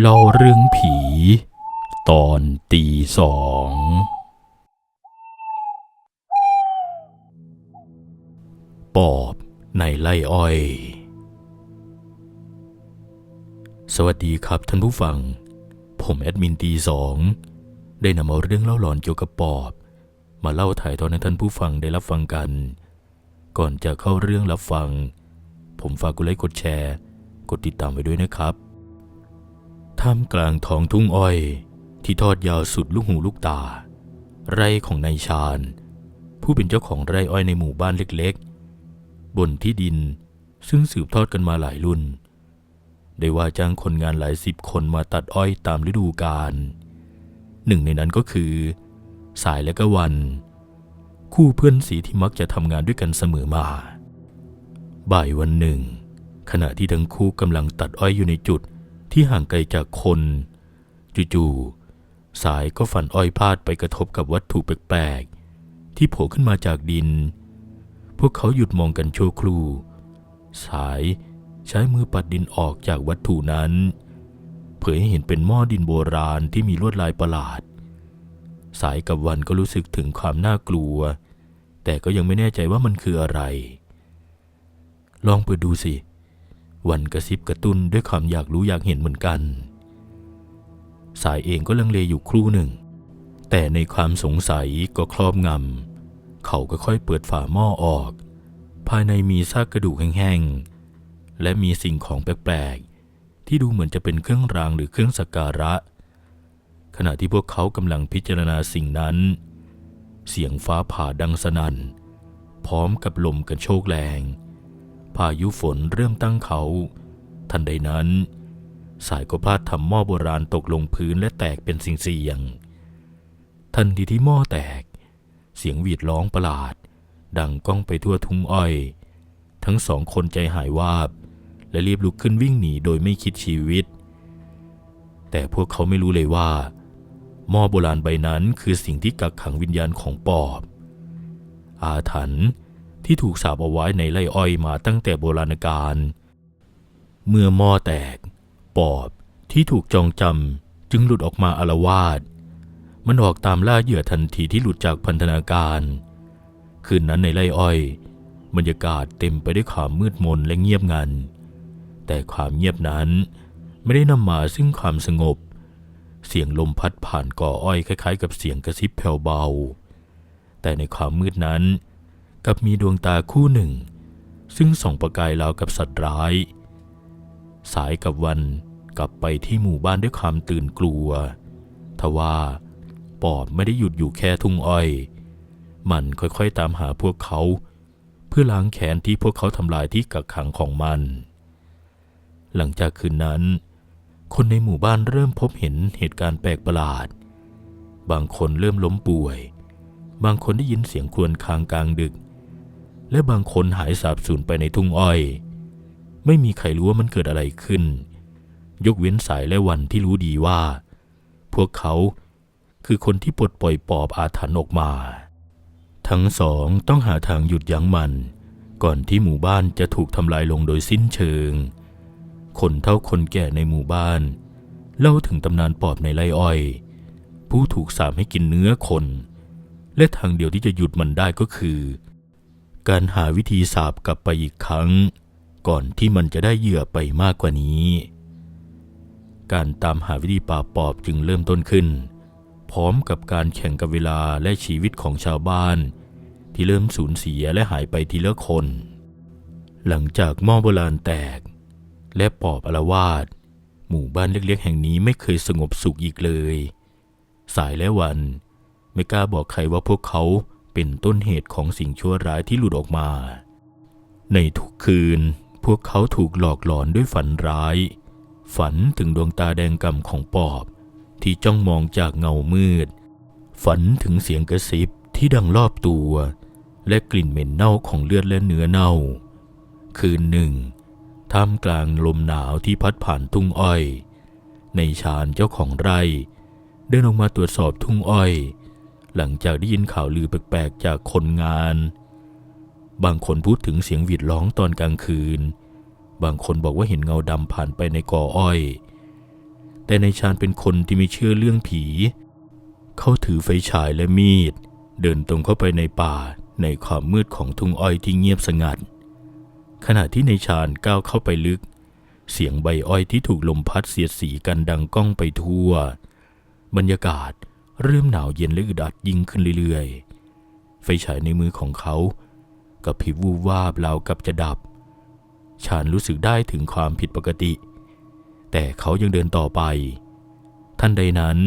เล่าเรื่องผี ตอนตีสอง ปอบในไล่อ้อย สวัสดีครับท่านผู้ฟัง ผมแอดมินตีสอง ได้นำเอาเรื่องเล่าหลอนเกี่ยวกับปอบ มาเล่าถ่ายทอดให้ท่านผู้ฟังได้รับฟังกัน ก่อนจะเข้าเรื่องรับฟัง ผมฝากกดไลค์กดแชร์ กดติดตามไว้ด้วยนะครับ ท่ามกลางท้องทุ่งอ้อย ที่ทอดยาวสุดลูกหูลูกตา ไร่ของนายชาญ ผู้เป็นเจ้าของไร่อ้อยในหมู่บ้านเล็กๆ บนที่ดินซึ่งสืบทอดกันมาหลายรุ่น ได้ว่าจ้างคนงานหลายสิบคนมาตัดอ้อยตามฤดูกาลหนึ่งในนั้นก็คือ สายและก็วัน คู่เพื่อนสีที่มักจะทำงานด้วยกันเสมอมา บ่ายวันหนึ่ง ขณะที่ทั้งคู่กำลังตัดอ้อยอยู่ในจุด ที่ห่างไกลจากคน จู่ๆสายก็ฝันอ้อยพาดไปกระทบกับวัตถุแปลกๆ ที่โผล่ขึ้นมาจากดิน พวกเขาหยุดมองกันชั่วครู่ สายใช้มือปัดดินออกจากวัตถุนั้น เผยให้เห็นเป็นหม้อดินโบราณที่มีลวดลายประหลาด สายกับวันก็รู้สึกถึงความน่ากลัว แต่ก็ยังไม่แน่ใจว่ามันคืออะไร ลองเปิดดูสิ วันกระซิบกระตุ้นด้วยความอยากรู้อยากเห็นเหมือนกัน สายเองก็ลังเลอยู่ครู่หนึ่ง แต่ในความสงสัยก็ครอบงำ เขาก็ค่อยเปิดฝาหม้อออก ภายในมีซากกระดูกแห้งๆ และมีสิ่งของแปลกๆ ที่ดูเหมือนจะเป็นเครื่องรางหรือเครื่องสักการะ ขณะที่พวกเขากำลังพิจารณาสิ่งนั้น เสียงฟ้าผ่าดังสนั่น พร้อมกับลมกันโชกแรง พายุฝนเริ่มตั้งเขา ทันใดนั้น สายก็พลาดทำหม้อโบราณตกลงพื้นและแตกเป็นสิ่งเสียง ทันทีที่หม้อแตก เสียงหวีดร้องประหลาด ดังก้องไปทั่วทุ่งอ้อย ทั้งสองคนใจหายวาบ และรีบลุกขึ้นวิ่งหนีโดยไม่คิดชีวิต แต่พวกเขาไม่รู้เลยว่าหม้อโบราณใบนั้นคือสิ่งที่กักขังวิญญาณของปอบ อาถรรพ์ ที่ถูกสาบเอาไว้ในไร่อ้อยมาตั้งแต่โบราณกาล เมื่อหม้อแตก ปอบที่ถูกจองจำจึงหลุดออกมาอารวาส มันออกตามล่าเหยื่อทันทีที่หลุดจากพันธนาการ คืนนั้นในไร่อ้อย บรรยากาศเต็มไปด้วยความมืดมนและเงียบงัน แต่ความเงียบนั้นไม่ได้นำมาซึ่งความสงบ เสียงลมพัดผ่านก่ออ้อยคล้ายๆ กับเสียงกระซิบแผ่วเบา แต่ในความมืดนั้น กับมีดวงตาคู่หนึ่ง ซึ่งส่องประกายราวกับสัตว์ร้าย สายกับวันกลับไปที่หมู่บ้านด้วยความตื่นกลัว ทว่าปอบไม่ได้หยุดอยู่แค่ทุ่งอ้อย มันค่อยๆตามหาพวกเขา เพื่อล้างแค้นที่พวกเขาทำลายที่กักขังของมัน หลังจากคืนนั้น คนในหมู่บ้านเริ่มพบเห็นเหตุการณ์แปลกประหลาด บางคนเริ่มล้มป่วย บางคนได้ยินเสียงครวญครางกลางดึก และบางคนหายสาบสูญไปในทุ่งอ้อย ไม่มีใครรู้ว่ามันเกิดอะไรขึ้น ยกเว้นสายและวันที่รู้ดีว่า พวกเขาคือคนที่ปลดปล่อยปอบอาถรรพ์ออกมา ทั้งสองต้องหาทางหยุดยั้งมัน ก่อนที่หมู่บ้านจะถูกทำลายลงโดยสิ้นเชิง คนเท่าคนแก่ในหมู่บ้าน เล่าถึงตำนานปอบในไร่อ้อย ผู้ถูกสาปให้กินเนื้อคน และทางเดียวที่จะหยุดมันได้ก็คือ การหาวิธีสาบกลับไปอีกครั้ง ก่อนที่มันจะได้เหยื่อไปมากกว่านี้ การตามหาวิธีปราบปอบจึงเริ่มต้นขึ้น พร้อมกับการแข่งกับเวลาและชีวิตของชาวบ้าน ที่เริ่มสูญเสียและหายไปทีละคน หลังจากหม้อโบราณแตก และปอบอลาวาสหมู่บ้านเล็กๆ แห่งนี้ไม่เคยสงบสุขอีกเลย สายและวันไม่กล้าบอกใครว่าพวกเขา เป็นต้นเหตุของสิ่งชั่วร้ายที่หลุดออกมา ในทุกคืนพวกเขาถูกหลอกหลอนด้วยฝันร้าย ฝันถึงดวงตาแดงกำของปอบ ที่จ้องมองจากเงามืด ฝันถึงเสียงกระซิบที่ดังรอบตัว และกลิ่นเหม็นเน่าของเลือดและเนื้อเน่า คืนหนึ่งท่ามกลางลมหนาวที่พัดผ่านทุ่งอ้อย ในชานเจ้าของไร่ เดินออกมาตรวจสอบทุ่งอ้อย หลังจากได้ยินข่าวลือแปลกๆจากคนงาน บางคนพูดถึงเสียงหวีดร้องตอนกลางคืน บางคนบอกว่าเห็นเงาดำผ่านไปในกออ้อย แต่ในชาญเป็นคนที่ไม่เชื่อเรื่องผี เขาถือไฟฉายและมีด เดินตรงเข้าไปในป่าในความมืดของทุ่งอ้อยที่เงียบสงัด ขณะที่ในชาญก้าวเข้าไปลึก เสียงใบอ้อยที่ถูกลมพัดเสียดสีกันดังก้องไปทั่ว บรรยากาศ เริ่มหนาวเย็นและอึดอัดยิ่งขึ้นเรื่อยๆ ไฟฉายในมือของเขากับพริบวูบวาบราวกับจะดับชาญรู้สึกได้ถึงความผิดปกติ แต่เขายังเดินต่อไป ท่านใดนั้น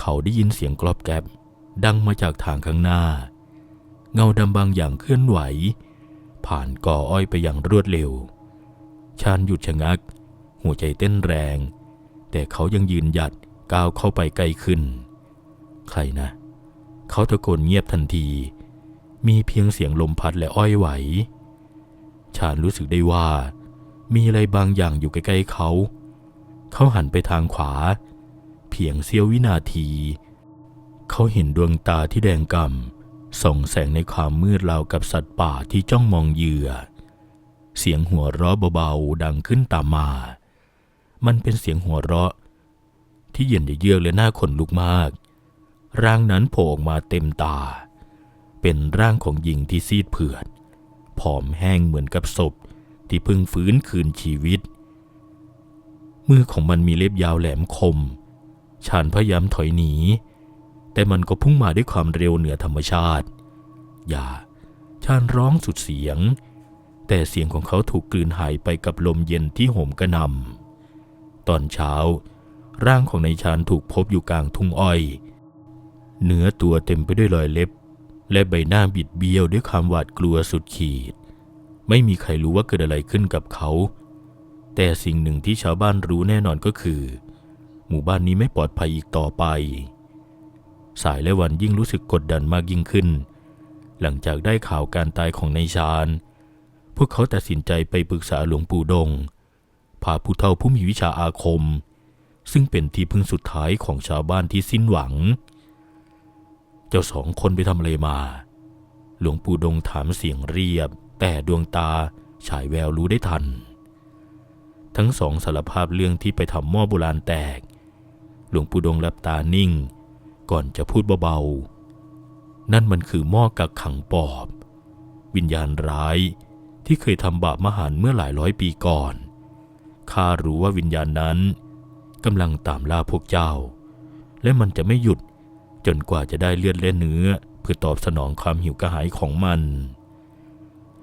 เขาได้ยินเสียงกรอบแกรบดังมาจากทางข้างหน้า เงาดำบางอย่างเคลื่อนไหว ผ่านก่ออ้อยไปอย่างรวดเร็ว ชาญหยุดชะงัก หัวใจเต้นแรง แต่เขายังยืนหยัดก้าวเข้าไปใกลขึ้น ใครนะ เขาตะโกนเงียบทันที มีเพียงเสียงลมพัดและอ้อยไหว ชาญรู้สึกได้ว่า มีอะไรบางอย่างอยู่ใกล้ๆเขา เขาหันไปทางขวา เพียงเสี้ยววินาที เขาเห็นดวงตาที่แดงกำส่องแสงในความมืดราวกับสัตว์ป่าที่จ้องมองเหยื่อ เสียงหัวเราะเบาๆดังขึ้นตามมา มันเป็นเสียงหัวเราะที่เย็นเยือกและน่าขนลุกมาก ร่างนั้นโผล่ออกมาเต็มตา เป็นร่างของหญิงที่ซีดเผือด ผอมแห้งเหมือนกับศพที่เพิ่งฟื้นคืนชีวิต มือของมันมีเล็บยาวแหลมคมชาญพยายามถอยหนี แต่มันก็พุ่งมาด้วยความเร็วเหนือธรรมชาติ อย่าชาญร้องสุดเสียง แต่เสียงของเขาถูกกลืนหายไปกับลมเย็นที่โหมกระหนำตอนเช้า ร่างของนายชาญถูกพบอยู่กลางทุ่งอ้อย เนื้อตัวเต็มไปด้วยรอยเล็บ และใบหน้าบิดเบี้ยวด้วยความหวาดกลัวสุดขีด ไม่มีใครรู้ว่าเกิดอะไรขึ้นกับเขา แต่สิ่งหนึ่งที่ชาวบ้านรู้แน่นอนก็คือ หมู่บ้านนี้ไม่ปลอดภัยอีกต่อไป สายและวันยิ่งรู้สึกกดดันมากยิ่งขึ้น หลังจากได้ข่าวการตายของนายชาญ พวกเขาตัดสินใจไปปรึกษาหลวงปู่ดงพาผู้เฒ่าผู้มีวิชาอาคม ซึ่งเป็นที่พึ่งสุดท้ายของชาวบ้านที่สิ้นหวัง เจ้าสองคนไปทำอะไรมา หลวงปู่ดงถามเสียงเรียบ แต่ดวงตาฉายแววรู้ได้ทัน ทั้งสองสารภาพเรื่องที่ไปทำหม้อโบราณแตก หลวงปู่ดงหลับตานิ่ง ก่อนจะพูดเบาๆ นั่นมันคือหม้อกักขังปอบ วิญญาณร้ายที่เคยทำบาปมหันต์เมื่อหลายร้อยปีก่อนข้ารู้ว่าวิญญาณนั้นกำลังตามล่าพวกเจ้า และมันจะไม่หยุด จนกว่าจะได้เลือดและเนื้อ เพื่อตอบสนองความหิวกระหายของมัน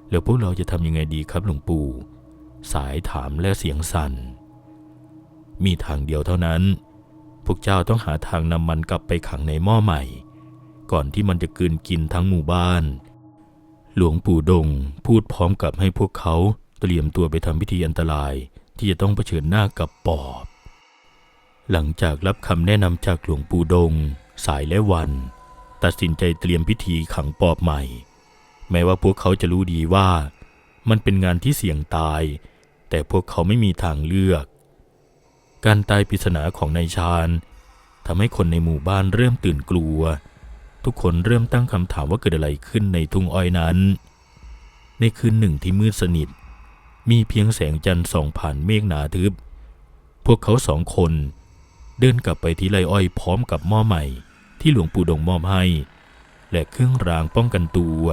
แล้วพวกเราจะทำยังไงดีครับหลวงปู่ สายถามและเสียงสั่น มีทางเดียวเท่านั้น พวกเจ้าต้องหาทางนำมันกลับไปขังในหม้อใหม่ ก่อนที่มันจะกืนกินทั้งหมู่บ้าน หลวงปู่ดงพูดพร้อมกับให้พวกเขาเตรียมตัวไปทำพิธีอันตรายที่จะต้องเผชิญหน้ากับปอบ หลังจากรับคำแนะนำจากหลวงปู่ดง สายและวัน ตัดสินใจเตรียมพิธีขังปอบใหม่ แม้ว่าพวกเขาจะรู้ดีว่า มันเป็นงานที่เสี่ยงตาย แต่พวกเขาไม่มีทางเลือก การตายปริศนาของนายชาญทำให้คนในหมู่บ้านเริ่มตื่นกลัว ทุกคนเริ่มตั้งคำถามว่าเกิดอะไรขึ้นในทุ่งอ้อยนั้น ในคืนหนึ่งที่มืดสนิท มีเพียงแสงจันทร์ส่องผ่านเมฆหนาทึบ พวกเขาสองคน เดินกลับไปที่ไรอ้อยพร้อมกับหม้อใหม่ ที่หลวงปู่ดงมอบให้ และเครื่องรางป้องกันตัว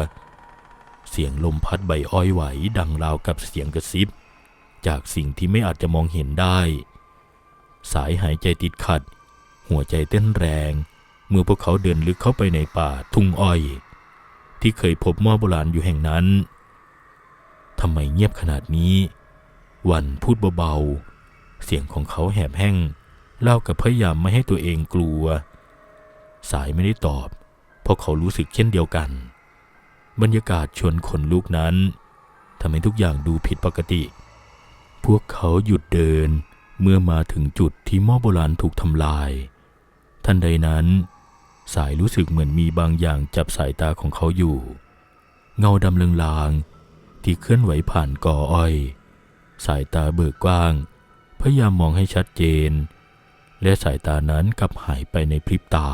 เสียงลมพัดใบอ้อยไหวดังราวกับเสียงกระซิบ จากสิ่งที่ไม่อาจจะมองเห็นได้ สายหายใจติดขัด หัวใจเต้นแรง เมื่อพวกเขาเดินลึกเข้าไปในป่าทุ่งอ้อย ที่เคยพบหม้อโบราณอยู่แห่งนั้นทำไมเงียบขนาดนี้ วันพูดเบาๆ เสียงของเขาแหบแห้ง เล่ากับพยายามไม่ให้ตัวเองกลัว สายไม่ได้ตอบ เพราะเขารู้สึกเช่นเดียวกัน บรรยากาศชวนขนลุกนั้นทำให้ทุกอย่างดูผิดปกติ พวกเขาหยุดเดินเมื่อมาถึงจุดที่หม้อโบราณถูกทำลาย ทันใดนั้น สายรู้สึกเหมือนมีบางอย่างจับสายตาของเขาอยู่ เงาดำเลืองลางๆที่เคลื่อนไหวผ่านกออ้อย สายตาเบิกกว้าง พยายามมองให้ชัดเจน และสายตานั้นกลับหายไปในพริบตา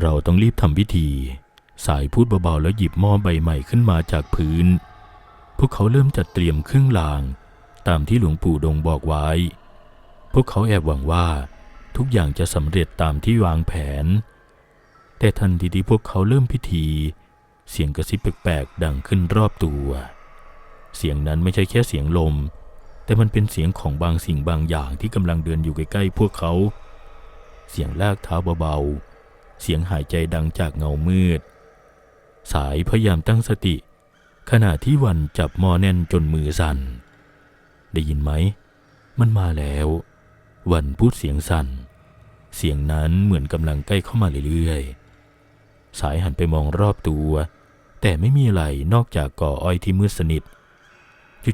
เราต้องรีบทำพิธี สายพูดเบาๆแล้วหยิบหม้อใบใหม่ขึ้นมาจากพื้น พวกเขาเริ่มจัดเตรียมเครื่องราง ตามที่หลวงปู่ดงบอกไว้ พวกเขาแอบหวังว่า ทุกอย่างจะสำเร็จตามที่วางแผน แต่ทันทีที่พวกเขาเริ่มพิธี เสียงกระซิบแปลกๆดังขึ้นรอบตัว เสียงนั้นไม่ใช่แค่เสียงลม แต่มันเป็นเสียงของบางสิ่งบางอย่างที่กำลังเดินอยู่ใกล้ๆพวกเขา เสียงลากเท้าเบาๆ เสียงหายใจดังจากเงามืด สายพยายามตั้งสติ ขณะที่วันจับหมอแน่นจนมือสั่น ได้ยินไหม มันมาแล้ว วันพูดเสียงสั่น เสียงนั้นเหมือนกำลังใกล้เข้ามาเรื่อยๆ สายหันไปมองรอบตัว แต่ไม่มีอะไรนอกจากก่ออ้อยที่มืดสนิท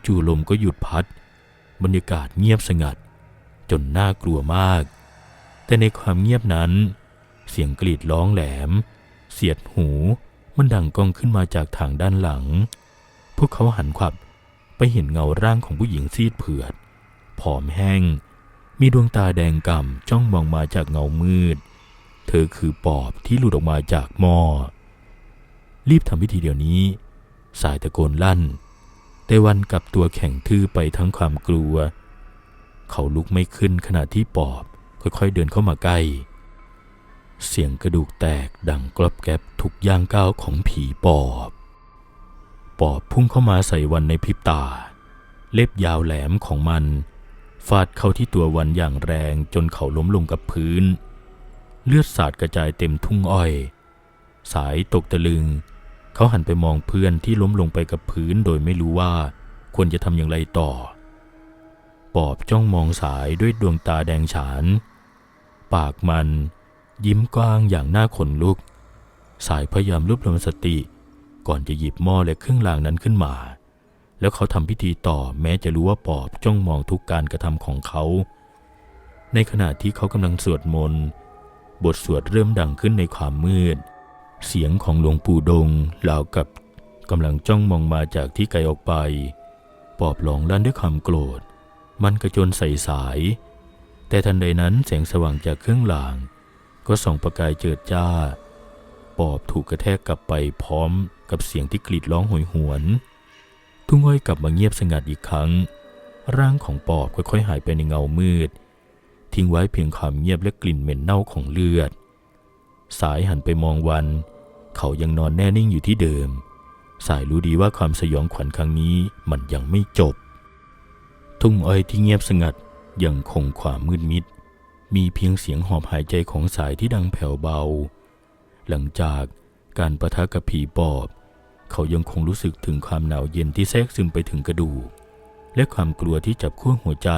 จู่ๆลมก็หยุดพัด บรรยากาศเงียบสงัด จนน่ากลัวมาก แต่ในความเงียบนั้น เสียงกรีดร้องแหลม เสียดหูมันดังก้องขึ้นมาจากทางด้านหลัง พวกเขาหันขวับไปเห็นเงาร่างของผู้หญิงซีดเผือด ผอมแห้ง มีดวงตาแดงก่ำจ้องมองมาจากเงามืด เธอคือปอบที่หลุดออกมาจากหม้อ รีบทำพิธีเดี๋ยวนี้ สายตะโกนลั่น แต่วันกลับตัวแข็งทื่อไปทั้งความกลัว เขาลุกไม่ขึ้นขณะที่ปอบค่อยๆเดินเข้ามาใกล้ เสียงกระดูกแตกดังกรอบแกรบทุกย่างก้าวของผีปอบ ปอบพุ่งเข้ามาใส่วันในพริบตา เล็บยาวแหลมของมันฟาดเข้าที่ตัววันอย่างแรงจนเขาล้มลงกับพื้น เลือดสาดกระจายเต็มทุ่งอ้อย สายตกตะลึง เขาหันไปมองเพื่อนที่ล้มลงไปกับพื้นโดยไม่รู้ว่าควรจะทำอย่างไรต่อ ปอบจ้องมองสายด้วยดวงตาแดงฉาน ปากมันยิ้มกว้างอย่างน่าขนลุก สายพยายามรวบรวมสติ ก่อนจะหยิบหม้อและเครื่องรางนั้นขึ้นมา แล้วเขาทำพิธีต่อแม้จะรู้ว่าปอบจ้องมองทุกการกระทำของเขา ในขณะที่เขากำลังสวดมนต์ บทสวดเริ่มดังขึ้นในความมืดเเสียงของหลวงปู่ดงรากับกำลังจ้องมองมาจากที่ไกลออกไป ปอบหลงลั่นด้วยความโกรธ มันกระโจนใส่สาย แต่ทันใดนั้นแสงสว่างจากเครื่องราง ก็ส่องประกายเจิดจ้า ปอบถูกกระแทกกลับไปพร้อมกับเสียงที่กรีดร้องโหยหวน ทุ่งอ้อยกลับมาเงียบสงัดอีกครั้ง ร่างของปอบค่อยๆหายไปในเงามืด ทิ้งไว้เพียงความเงียบและกลิ่นเหม็นเน่าของเลือด สายหันไปมองวัน เขายังนอนแน่นิ่งอยู่ที่เดิม สายรู้ดีว่าความสยองขวัญครั้งนี้มันยังไม่จบ ทุ่งอ้อยที่เงียบสงัดยังคงความมืดมิด มีเพียงเสียงหอบหายใจของสายที่ดังแผ่วเบา หลังจากการประทะกับผีปอบ เขายังคงรู้สึกถึงความหนาวเย็นที่แทรกซึมไปถึงกระดูก และความกลัวที่จับขั้วหัวใจ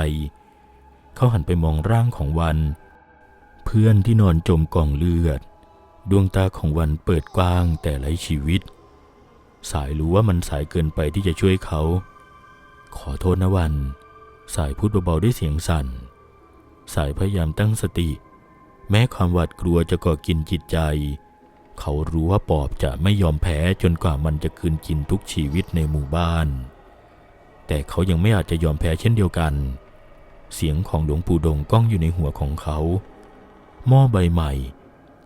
เขาหันไปมองร่างของวัน เพื่อนที่นอนจมกองเลือด ดวงตาของวันเปิดกว้างแต่ไร้ชีวิต สายรู้ว่ามันสายเกินไปที่จะช่วยเขา ขอโทษนะวัน สายพูดเบาๆด้วยเสียงสั่น สายพยายามตั้งสติ แม้ความหวาดกลัวจะก่อกินจิตใจ เขารู้ว่าปอบจะไม่ยอมแพ้จนกว่ามันจะคืนกินทุกชีวิตในหมู่บ้าน แต่เขายังไม่อาจจะยอมแพ้เช่นเดียวกัน เสียงของหลวงปู่ดงก้องอยู่ในหัวของเขา หม้อใบใหม่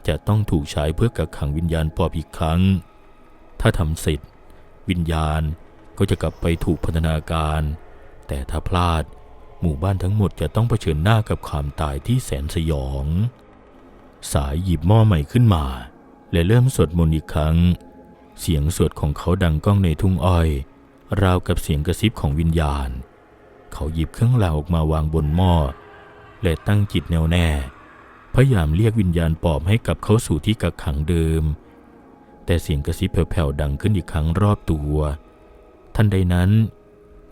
จะต้องถูกใช้เพื่อกักขังวิญญาณปอบอีกครั้ง ถ้าทำเสร็จ วิญญาณก็จะกลับไปถูกพัฒนาการ แต่ถ้าพลาดหมู่บ้านทั้งหมดจะต้องเผชิญหน้ากับความตายที่แสนสยอง สายหยิบหม้อใหม่ขึ้นมา และเริ่มสวดมนต์อีกครั้ง เสียงสวดของเขาดังก้องในทุ่งอ้อย ราวกับเสียงกระซิบของวิญญาณ เขาหยิบเครื่องรางออกมาวางบนหม้อ และตั้งจิตแน่วแน่ พยายามเรียกวิญญาณปอบให้กลับเข้าสู่ที่กักขังเดิม แต่เสียงกระซิบแผ่วๆดังขึ้นอีกครั้งรอบตัว ทันใดนั้น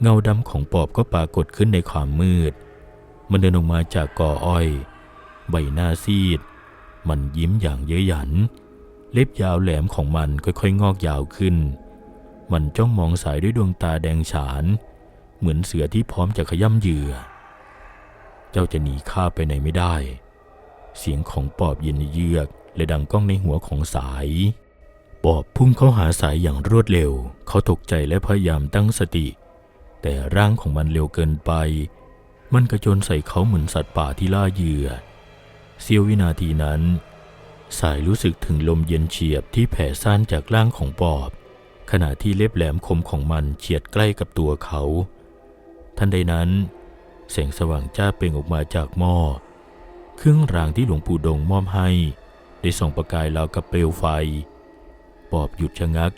เงาดำของปอบก็ปรากฏขึ้นในความมืด มันเดินออกมาจากกออ้อย ใบหน้าซีด มันยิ้มอย่างเย้ยหยัน เล็บยาวแหลมของมันค่อยๆ งอกยาวขึ้น มันจ้องมองสายด้วยดวงตาแดงฉาน เหมือนเสือที่พร้อมจะขย่ำเหยื่อ เจ้าจะหนีข้าไปไหนไม่ได้ เสียงของปอบเย็นเยือก และดังก้องในหัวของสาย ปอบพุ่งเข้าหาสายอย่างรวดเร็ว เขาตกใจและพยายามตั้งสติ แต่ร่างของมันเร็วเกินไป มันกระโจนใส่เขาเหมือนสัตว์ป่าที่ล่าเหยื่อเสี้ยววินาทีนั้น สายรู้สึกถึงลมเย็นเฉียบที่แผ่ซ่านจากร่างของปอบ ขณะที่เล็บแหลมคมของมันเฉียดใกล้กับตัวเขา ทันใดนั้นแสงสว่างจ้าเปล่งออกมาจากหม้อ เครื่องรางที่หลวงปู่ดงมอบให้ ได้ส่องประกายราวกับเปลวไฟ ปอบหยุดชะงัก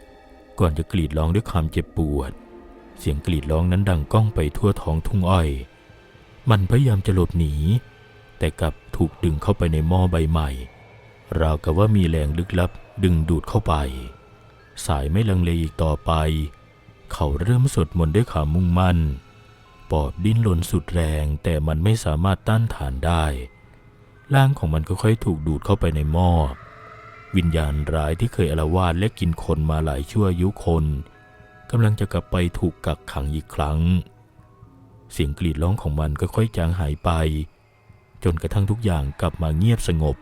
ก่อนจะกรีดร้องด้วยความเจ็บปวด เสียงกรีดร้องนั้นดังก้องไปทั่วท้องทุ่งอ้อย มันพยายามจะหลบหนี แต่กลับถูกดึงเข้าไปในหม้อใบใหม่ ราวกับว่ามีแรงลึกลับดึงดูดเข้าไป สายไม่ลังเลอีกต่อไป เขาเริ่มสวดมนต์ด้วยความมุ่งมั่นปอบดิ้นรนสุดแรงแต่มันไม่สามารถต้านทานได้ ร่างของมันก็ค่อยถูกดูดเข้าไปในหม้อ วิญญาณร้ายที่เคยอาละวาดและกินคนมาหลายชั่วอายุคนกำลังจะกลับไปถูกกักขังอีกครั้ง เสียงกรีดร้องของมันก็ค่อยจางหายไป จนกระทั่งทุกอย่างกลับมาเงียบสงบ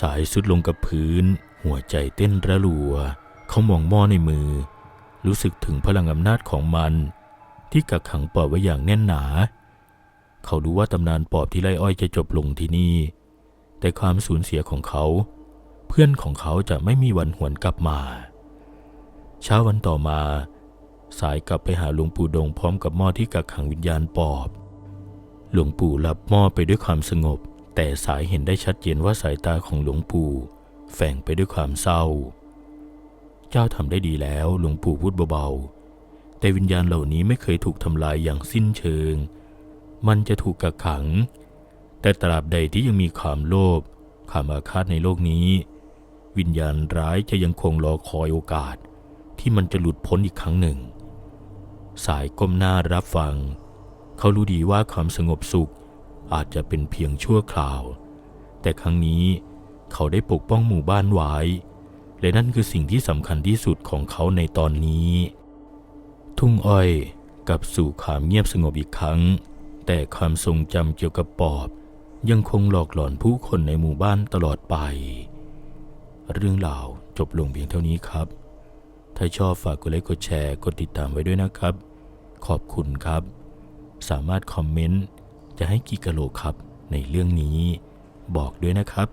สายสุดลงกับพื้น หัวใจเต้นระรัว เขามองหม้อในมือ รู้สึกถึงพลังอำนาจของมัน ที่กักขังปอบไว้อย่างแน่นหนา เขารู้ว่าตำนานปอบที่ไล่อ้อยจะจบลงที่นี่ แต่ความสูญเสียของเขา เพื่อนของเขาจะไม่มีวันหวนกลับมา เช้าวันต่อมา สายกลับไปหาหลวงปู่ดงพร้อมกับหม้อที่กักขังวิญญาณปอบ หลวงปู่รับหม้อไปด้วยความสงบ แต่สายเห็นได้ชัดเจนว่าสายตาของหลวงปู่แฝงไปด้วยความเศร้า เจ้าทำได้ดีแล้วหลวงปู่พูดเบาๆแต่วิญญาณเหล่านี้ไม่เคยถูกทำลายอย่างสิ้นเชิง มันจะถูกกักขัง แต่ตราบใดที่ยังมีความโลภความอาฆาตในโลกนี้ วิญญาณร้ายจะยังคงรอคอยโอกาส ที่มันจะหลุดพ้นอีกครั้งหนึ่ง สายก้มหน้ารับฟัง เขารู้ดีว่าความสงบสุขอาจจะเป็นเพียงชั่วคราว แต่ครั้งนี้เขาได้ปกป้องหมู่บ้านไว้ และนั่นคือสิ่งที่สำคัญที่สุดของเขาในตอนนี้ ทุ่งอ้อยกลับสู่ความเงียบสงบอีกครั้ง แต่ความทรงจำเกี่ยวกับปอบ ยังคงหลอกหลอนผู้คนในหมู่บ้านตลอดไป เรื่องราวจบลงเพียงเท่านี้ครับ ถ้าชอบฝากกดไลค์กดแชร์กดติดตามไว้ด้วยนะครับ ขอบคุณครับ สามารถคอมเมนต์จะให้กี่กะโหลกครับในเรื่องนี้บอกด้วยนะครับ